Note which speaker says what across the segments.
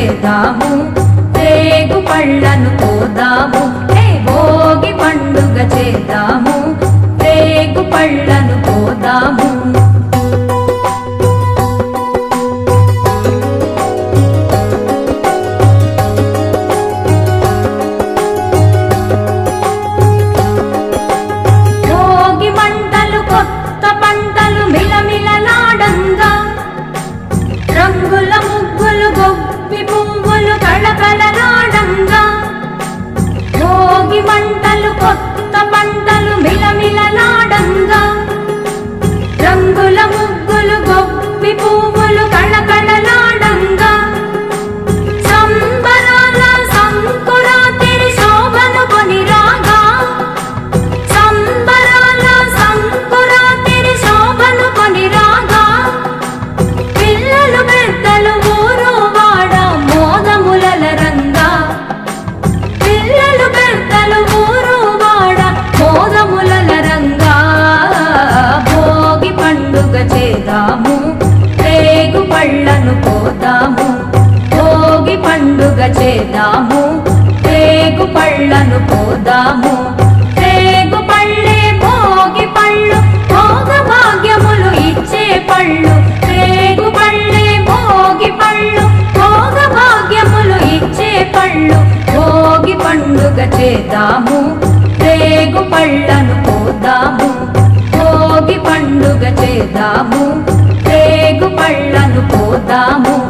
Speaker 1: చేదాము చేద్దాము రేగు పళ్ళను పోదాము పండుగ చేద్దాము. రేగు పళ్ళను పోదాము. తేగు పళ్ళే భోగి పళ్ళు భోగ భాగ్యములు ఇచ్చే పళ్ళు. తేగు పళ్ళే భోగి పళ్ళు భోగ భాగ్యములు ఇచ్చే పళ్ళు. భోగి పండుగ చేద్దాము. తేగు పళ్ళను పోదాము. భోగి పండుగ చేద్దాము. తేగు పళ్ళను పోదాము.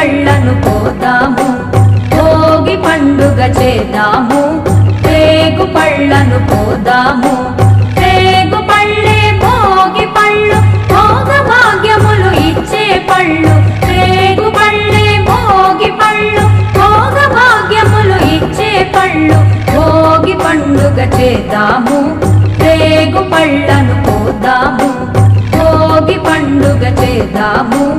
Speaker 1: పళ్ళను పోదాము భోగి పండుగ చేద్దాము తేగు పళ్ళను పోదాము. తేగు పళ్ళే భోగి పళ్ళు భోగ భాగ్యములు ఇచ్చే పళ్ళు. తేగు పళ్ళే భోగి పళ్ళు భోగ భాగ్యములు ఇచ్చే పళ్ళు. భోగి పండుగ చేద్దాము తేగు పళ్ళను పోదాము. భోగి పండుగ చేద్దాము.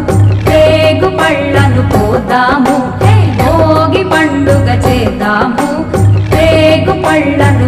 Speaker 1: 儿来